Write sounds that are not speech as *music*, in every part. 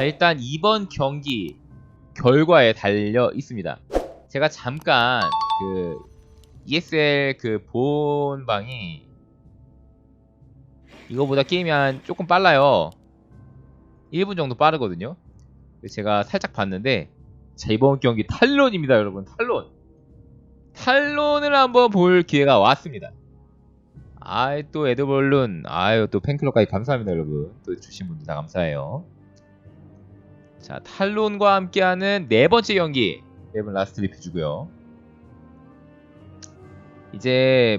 자, 일단 이번 경기 결과에 달려 있습니다. 제가 잠깐 그 ESL 그 본방이 이거보다 게임이 한 조금 빨라요. 1분 정도 빠르거든요. 제가 살짝 봤는데 자 이번 경기 탈론입니다 여러분 탈론 탈론을 한번 볼 기회가 왔습니다 아이 또 에드벌룬 아유 또 팬클럽까지 감사합니다 여러분 또 주신 분들 다 감사해요 자 탈론과 함께하는 네 번째 경기. 맵은 라스트 리퓨즈고요. 이제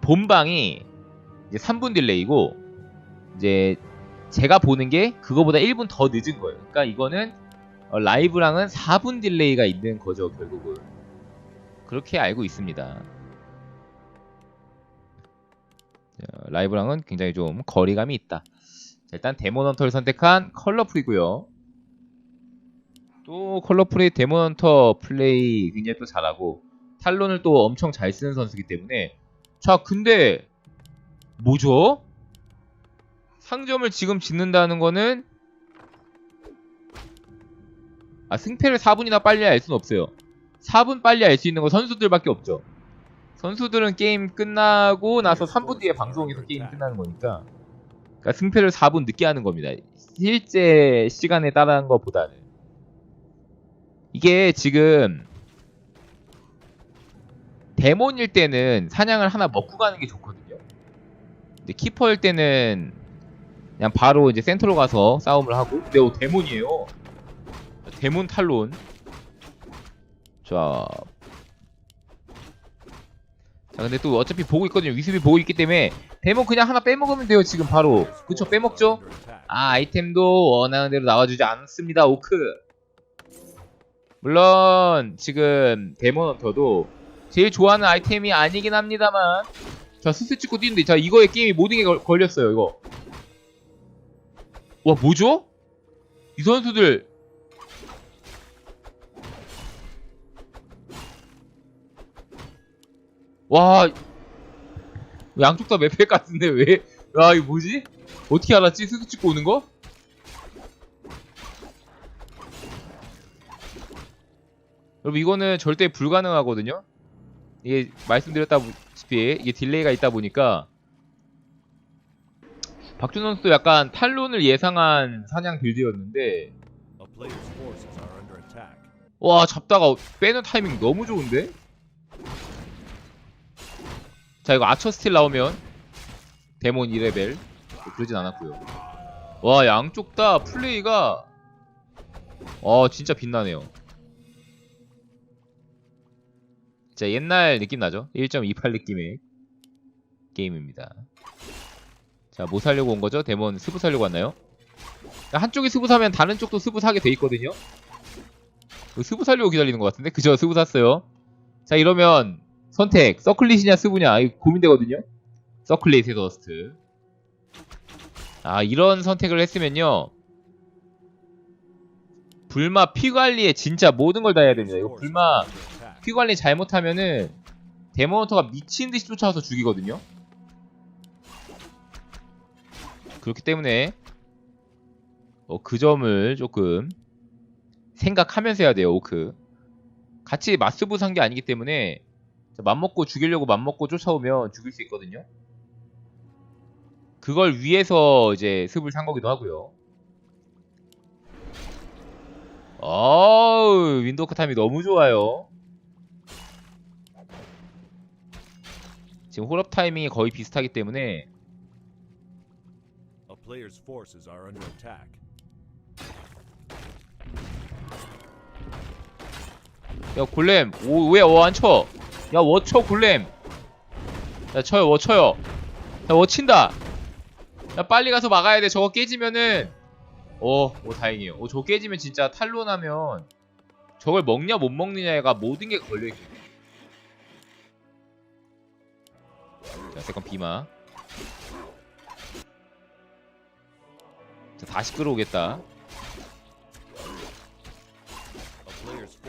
본방이 이제 3분 딜레이고 이제 제가 보는 게 그거보다 1분 더 늦은 거예요. 그러니까 이거는 어, 라이브랑은 4분 딜레이가 있는 거죠 결국은. 그렇게 알고 있습니다. 자, 라이브랑은 굉장히 좀 거리감이 있다. 자, 일단 데모넌터를 선택한 컬러풀이고요 또 컬러풀의 데모넌터 플레이 굉장히 또 잘하고 탈론을 또 엄청 잘 쓰는 선수이기 때문에 자 근데 뭐죠? 상점을 지금 짓는다는 거는 아 승패를 4분이나 빨리 알 수는 없어요. 4분 빨리 알 수 있는 건 선수들밖에 없죠. 선수들은 게임 끝나고 나서 3분 뒤에 방송에서 게임 끝나는 거니까 그러니까 승패를 4분 늦게 하는 겁니다. 실제 시간에 따라한 것보다는 이게 지금 데몬일 때는 사냥을 하나 먹고 가는 게 좋거든요. 근데 키퍼일 때는 그냥 바로 이제 센터로 가서 싸움을 하고. 근데 어, 데몬이에요. 데몬 탈론. 자. 자 근데 또 어차피 보고 있거든요. 위습이 보고 있기 때문에 데몬 그냥 하나 빼먹으면 돼요 지금 바로. 그쵸? 빼먹죠? 아 아이템도 원하는 대로 나와주지 않습니다 오크 물론 지금 데몬 헌터도 제일 좋아하는 아이템이 아니긴 합니다만 자 스스 찍고 뛰는데 자 이거에 게임이 모든 게 걸, 걸렸어요 이거 와 뭐죠? 이 선수들 와 양쪽 다 매패 같은데 왜? 야 이거 뭐지? 어떻게 알았지? 스스 찍고 오는 거? 여러분 이거는 절대 불가능하거든요. 이게 말씀드렸다시피 이게 딜레이가 있다 보니까 박준 선수도 약간 탈론을 예상한 사냥 빌드였는데. 와 잡다가 빼는 타이밍 너무 좋은데? 자 이거 아처 스틸 나오면 데몬 2레벨 그러진 않았고요 와 양쪽 다 플레이가 어 진짜 빛나네요 진짜 옛날 느낌 나죠? 1.28 느낌의 게임입니다 자 뭐 살려고 온 거죠? 데몬 스부 살려고 왔나요? 한쪽이 스부 사면 다른 쪽도 스부 사게 돼 있거든요 이거 스부 살려고 기다리는 것 같은데? 그죠? 스부 샀어요. 자, 이러면 선택. 서클릿이냐 스부냐? 고민되거든요? 서클릿의 더스트. 아, 이런 선택을 했으면요. 불마 피 관리에 진짜 모든 걸 다 해야 됩니다. 이거 불마 피 관리 잘못하면은 데모노터가 미친 듯이 쫓아와서 죽이거든요. 그렇기 때문에 어, 그 점을 조금 생각하면서 해야 돼요 오크. 같이 마스부 산 게 아니기 때문에 맘먹고 죽이려고 맘먹고 쫓아오면 죽일 수 있거든요. 그걸 위해서 이제 습을 산 거기도 하고요. 어우 윈도우크 타임이 너무 좋아요 지금 홀업 타이밍이 거의 비슷하기 때문에 A player's forces are under attack. 야 골렘. 오왜워안 쳐? 야 워쳐 골렘. 야 쳐요 워쳐요. 야 워친다. 야 빨리 가서 막아야 돼. 저거 깨지면은. 어, 오 다행이에요. 오 저거 깨지면 진짜 탈론하면 저걸 먹냐 못 먹느냐가 모든 게 걸려있거든 자 세컨 비마. 자 다시 끌어오겠다.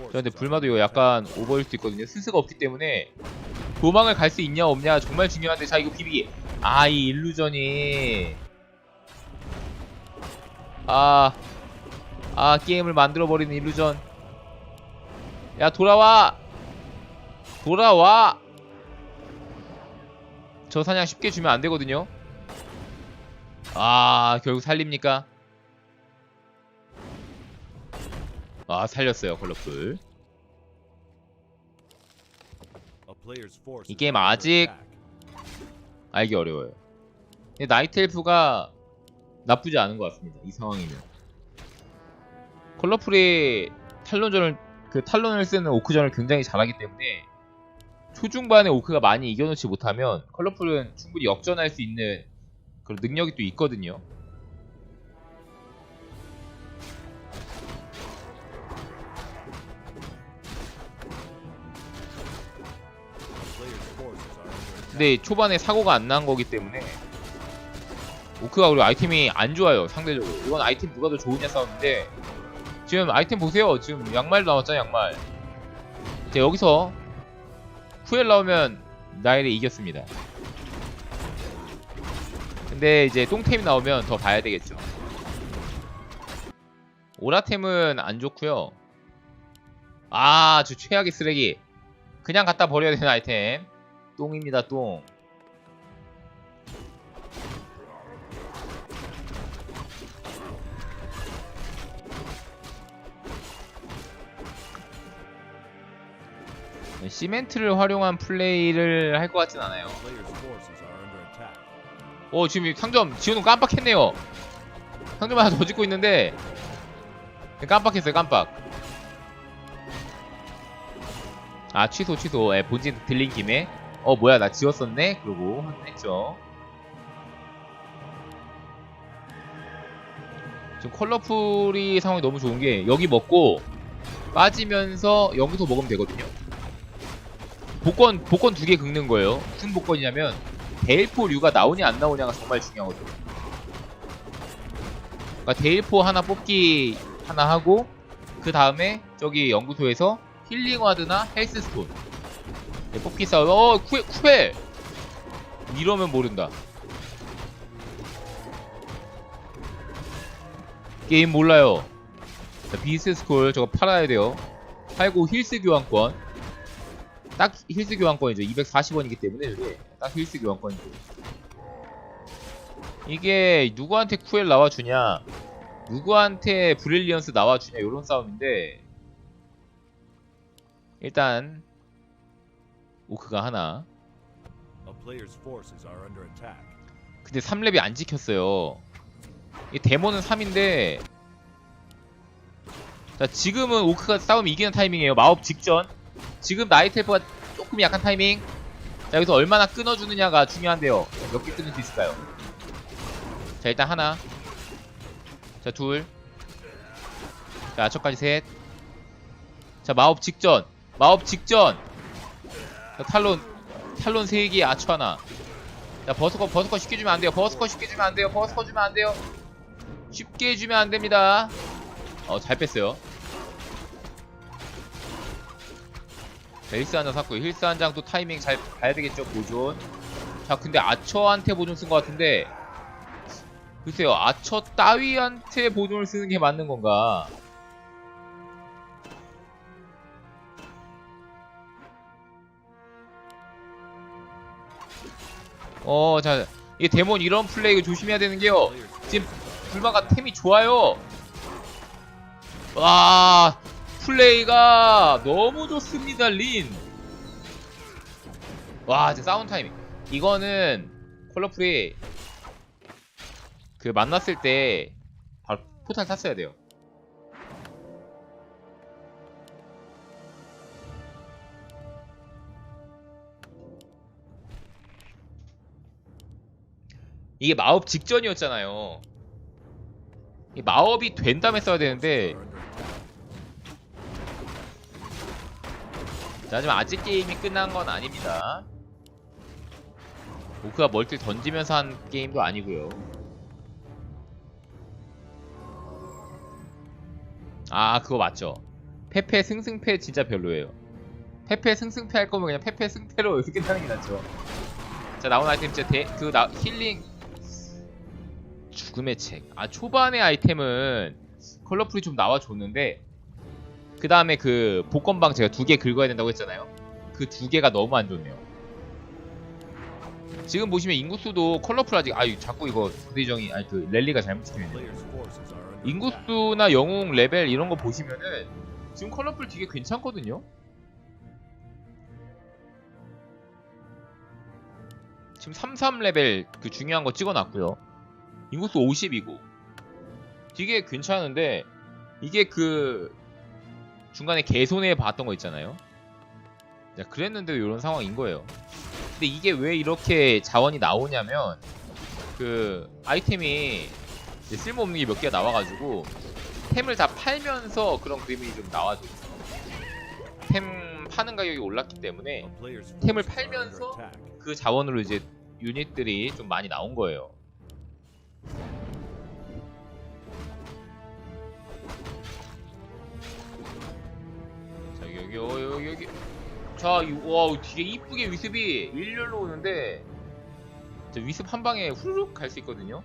그런데 불마도 attack. 약간 오버일 수도 있거든요. 스스가 없기 때문에 도망을 갈 수 있냐 없냐 정말 중요한데. 자 이거 비비 아 이 일루전이. 아아 게임을 만들어버리는 일루전. 야 돌아와. 돌아와 저 사냥 쉽게 주면 안 되거든요. 아 결국 살립니까? 아 살렸어요 컬러풀 이 게임 아직. 알기 어려워요. 나이트 엘프가 나쁘지 않은 것 같습니다 이 상황이면. 컬러풀이 탈론전을 그 탈론을 쓰는 오크전을 굉장히 잘하기 때문에 초중반에 오크가 많이 이겨놓지 못하면 컬러풀은 충분히 역전할 수 있는 그런 능력이 또 있거든요. 근데 초반에 사고가 안 난 거기 때문에 오크가 우리 아이템이 안 좋아요 상대적으로. 이건 아이템 누가 더 좋으냐 싸움인데. 지금 아이템 보세요. 지금 양말 나왔잖아 양말. 이제 여기서 후엘 나오면 나일이 이겼습니다. 근데 이제 똥템이 나오면 더 봐야 되겠죠. 오라템은 안 좋고요. 아주 최악의 쓰레기. 그냥 갖다 버려야 되는 아이템. 똥입니다 똥 시멘트를 활용한 플레이를 할 것 같진 않아요. attack. 어 지금 상점 지호는 깜빡했네요. 상점 하나 더 짓고 있는데 깜빡했어요 깜빡. 아 취소 취소. 예, 본진 들린 김에. 어 뭐야 나 지웠었네? 그러고 확인했죠. 지금 컬러풀이 상황이 너무 좋은 게 여기 먹고 빠지면서 여기서 먹으면 되거든요 복권 복권 두 개 긁는 거예요. 무슨 복권이냐면 데일포 류가 나오냐 안 나오냐가 정말 중요하거든요. 그러니까 데일포 하나 뽑기 하나 하고 그 다음에 저기 연구소에서 힐링 와드나 헬스스톤. 네, 뽑기 싸움. 어 쿠에 쿠에! 이러면 모른다. 게임 몰라요. 자, 비스 스콜 저거 팔아야 돼요. 팔고 힐스 교환권 딱 힐스 교환권이죠. 240원이기 때문에 이게 딱 힐스 교환권이죠. 이게 누구한테 쿠엘 나와주냐 누구한테 브릴리언스 나와주냐 요런 싸움인데 일단 오크가 하나. 근데 3렙이 안 지켰어요. 이 데모는 3인데 자 지금은 오크가 싸움 이기는 타이밍이에요. 마법 직전 지금 나이텔프가 조금 약한 타이밍. 자 여기서 얼마나 끊어주느냐가 중요한데요. 몇 개 끊을 수 있을까요? 자 일단 하나. 자둘자 아처까지 셋자 마법 직전. 마법 직전. 자, 탈론. 탈론 3개 아처 하나. 자 버스커 버스커 쉽게 주면 안 돼요. 버스커 쉽게 주면 안 돼요. 버스커 주면 안 돼요. 쉽게 주면 안 됩니다. 어 잘 뺐어요 한장 샀고 힐스 한 장 또 타이밍 잘 봐야 되겠죠 보존. 자 근데 아처한테 보존 쓴 것 같은데 글쎄요 아처 따위한테 보존을 쓰는 게 맞는 건가? 어자 이 데몬 이런 플레이 조심해야 되는 게요. 지금 불마가 템이 좋아요. 와 플레이가 너무 좋습니다 린. 와 이제 사운드 타이밍. 이거는 콜러풀이 그 만났을 때 바로 포탈 탔어야 돼요. 이게 마법 직전이었잖아요. 이 마법이 된 다음에 써야 되는데 자, 하지만 아직 게임이 끝난 건 아닙니다. 오크가 멀티를 던지면서 한 게임도 아니고요. 아, 그거 맞죠. 페페 승승패 진짜 별로예요. 페페 승승패 할 거면 그냥 페페 승패로 이렇게 *laughs* 끝나는 게 낫죠. 자, 나온 아이템 진짜 대, 그 나, 힐링 죽음의 책. 아 초반의 아이템은 컬러풀이 좀 나와줬는데 그 다음에 그 복권방 제가 두 개 긁어야 된다고 했잖아요. 그 두 개가 너무 안 좋네요. 지금 보시면 인구수도 컬러풀 아직 아유 자꾸 이거 부대정이 아니 그 랠리가 잘못 찍히네. 인구수나 영웅 레벨 이런 거 보시면은 지금 컬러풀 되게 괜찮거든요. 지금 33 레벨 그 중요한 거 찍어놨고요. 인구수 50이고 되게 괜찮은데 이게 그 중간에 개손해 봤던 거 있잖아요. 자, 그랬는데도 이런 상황인 거예요. 근데 이게 왜 이렇게 자원이 나오냐면 그 아이템이 쓸모없는 게 몇 개가 나와가지고 템을 다 팔면서 그런 그림이 좀 나와줘. 템 파는 가격이 올랐기 때문에 템을 팔면서. 그 자원으로 이제 유닛들이 좀 많이 나온 거예요. 여기 어 여기 여기 자 이- 와 되게 이쁘게 위습이 일렬로 오는데 자, 위습 한 방에 후루룩 갈 수 있거든요.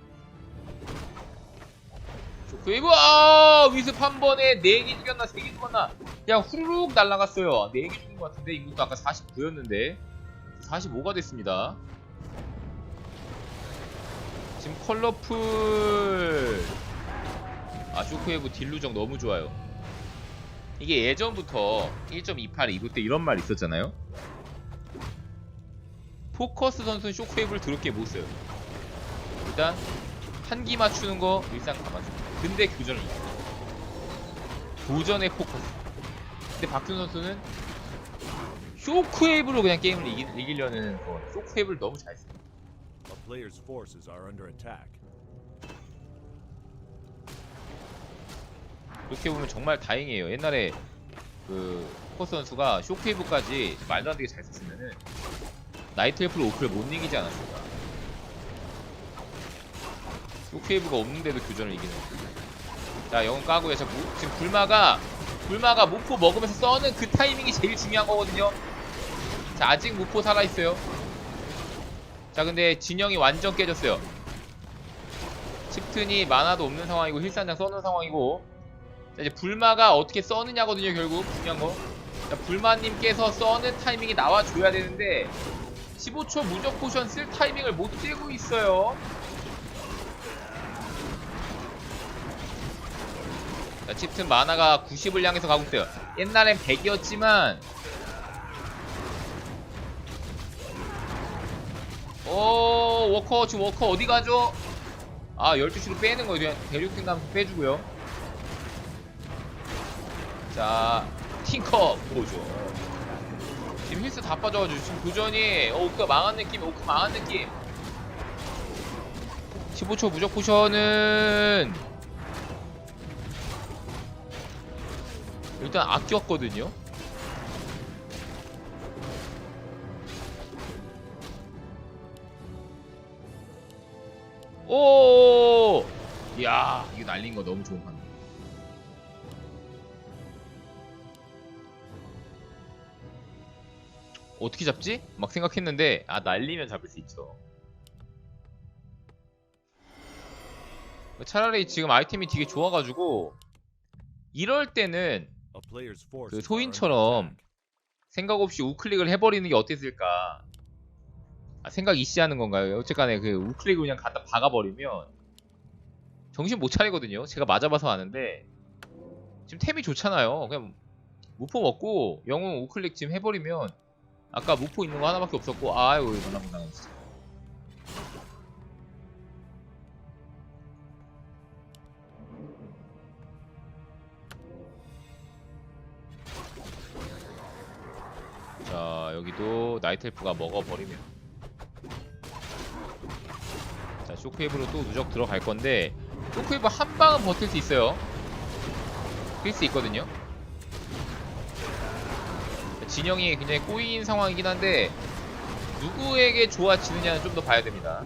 그리고 아 위습 한 번에 4개 죽였나 3개 죽였나 그냥 후루룩 날라갔어요 4개 죽인 것 같은데 이것도 아까 49였는데 45가 됐습니다. 지금 컬러풀 아 쇼크웨이브 딜루정 너무 좋아요. 이게 예전부터 1.28 이도 때 이런 말 있었잖아요. 포커스 선수는 쇼크웨이브를 더럽게 못 써요. 일단 한기 맞추는 거 일상 다 맞춥니다. 근데 교전을 이깁니다. 도전의 포커스. 근데 박준 선수는 쇼크웨이브로 그냥 게임을 이기, 이기려는 거. 쇼크웨이브를 너무 잘 써요. 그렇게 보면 정말 다행이에요. 옛날에 그 포커스 선수가 쇼크웨이브까지 말도 안 되게 잘 썼으면은 나이트 엘프를 오크를 못 이기지 않았을까. 쇼크웨이브가 없는데도 교전을 이기는. 자, 영웅 까고요. 자, 무- 지금 불마가 불마가 무포 먹으면서 써는 그 타이밍이 제일 중요한 거거든요. 자, 아직 무포 살아 있어요. 자, 근데 진영이 완전 깨졌어요. 칩튼이 만화도 없는 상황이고 힐산장 써는 상황이고 자, 이제 불마가 어떻게 써느냐거든요 결국. 중요한 거. 자, 불마님께서 써는 타이밍이 나와줘야 되는데 15초 무적 포션 쓸 타이밍을 못 떼고 있어요. 자, 칩튼 만화가 90을 향해서 가고 있어요. 옛날엔 100이었지만 오 워커 지금 워커 어디 가죠? 아 12시로 빼는 거예요. 대륙 생각하면서 빼주고요 자 팅커 보죠 지금 힐스 다 빠져가지고 지금 도전이 어, 오크가 망한 느낌 오크 망한 느낌. 15초 무적 포션은 일단 아꼈거든요. 오! 이야, 이거 날린 거 너무 좋은 판 어떻게 잡지? 막 생각했는데 아 날리면 잡을 수 있죠. 차라리 지금 아이템이 되게 좋아가지고 이럴 때는 그 소인처럼. 생각 없이 우클릭을 해버리는 게 어땠을까? 아, 생각 이시하는 건가요? 어쨌간에 그 우클릭을 그냥 갖다 박아버리면 정신 못 차리거든요. 제가 맞아봐서 아는데 지금 템이 좋잖아요. 그냥 무포 먹고 영웅 우클릭 지금 해버리면 아까 무포 있는 거 하나밖에 없었고 아유 이거 나나 진짜. 자 여기도 나이트엘프가 먹어버리면. 자 쇼크웨이브로 또 누적 들어갈 건데 쇼크웨이브 한 방은 버틸 수 있어요. 필수 있거든요 진영이 굉장히 꼬인 상황이긴 한데 누구에게 좋아지느냐는 좀 더 봐야 됩니다.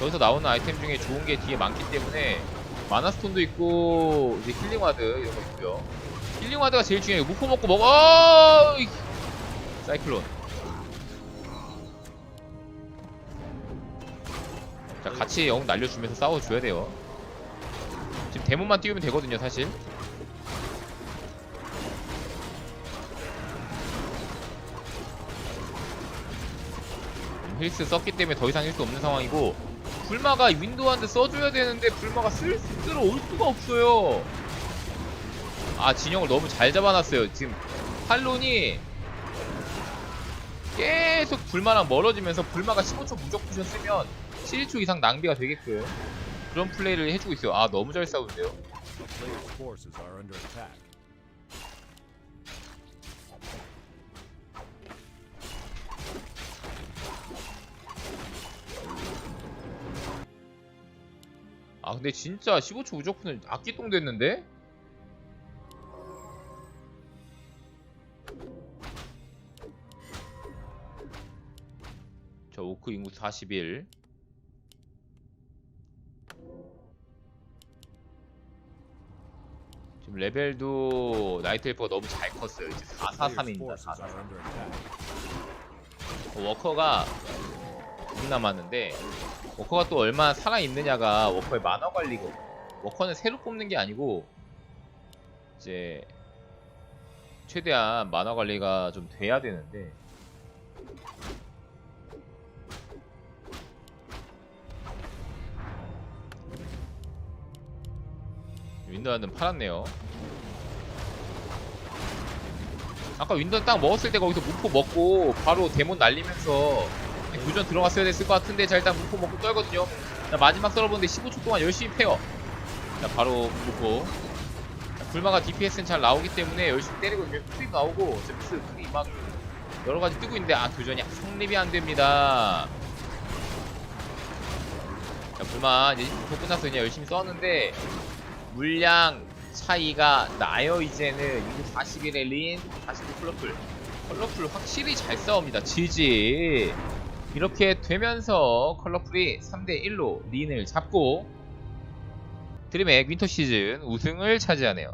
여기서 나오는 아이템 중에 좋은 게 뒤에 많기 때문에 마나스톤도 있고 이제 힐링와드 이런 거 있고요. 힐링와드가 제일 중요해요. 무포 먹고 먹어! 사이클론. 자 같이 영 날려주면서 싸워줘야 돼요. 지금 데몬만 띄우면 되거든요 사실 힐스 썼기 때문에 더 이상 힐스 없는 상황이고 불마가 윈도우한테 써줘야 되는데 불마가 쓸, 쓸어 올 수가 없어요. 아 진영을 너무 잘 잡아놨어요. 지금 탈론이 계속 불마랑 멀어지면서 불마가 15초 무적 쓰면 7초 이상 낭비가 되게끔 그런 플레이를 해주고 있어요. 아 너무 잘 싸우는데요 아 근데 진짜 15초 무적쿠는 악기똥 됐는데? 저 오크 인구 41 지금 레벨도 나이트 헬퍼가 너무 잘 컸어요 이제 A player's 443입니다 forces 443 are under attack. 워커가 2 남았는데 워커가 또 얼마나 살아있느냐가 워커의 만화 관리고 워커는 새로 뽑는 게 아니고 이제 최대한 만화 관리가 좀 돼야 되는데. 윈도우는 팔았네요. 아까 윈도우 딱 먹었을 때 거기서 무포 먹고 바로 데몬 날리면서 교전 들어갔어야 됐을 것 같은데 자 일단 무포 먹고 떨거든요. 자 마지막 썰어보는데 15초 동안 열심히 패요. 자 바로 자, 불마가 DPS는 잘 나오기 때문에 열심히 때리고 있는 투입 나오고 잭스 크리 막 여러가지 뜨고 있는데 아 교전이 성립이 안됩니다. 자 불마 이제 무포 끝났어 그냥 열심히 썼는데 물량 차이가 나요 이제는. 이거 41의 린 49 컬러풀 컬러풀 확실히 잘 싸웁니다. 지지 이렇게 되면서 컬러풀이 3대1로 린을 잡고 드림의 윈터 시즌 우승을 차지하네요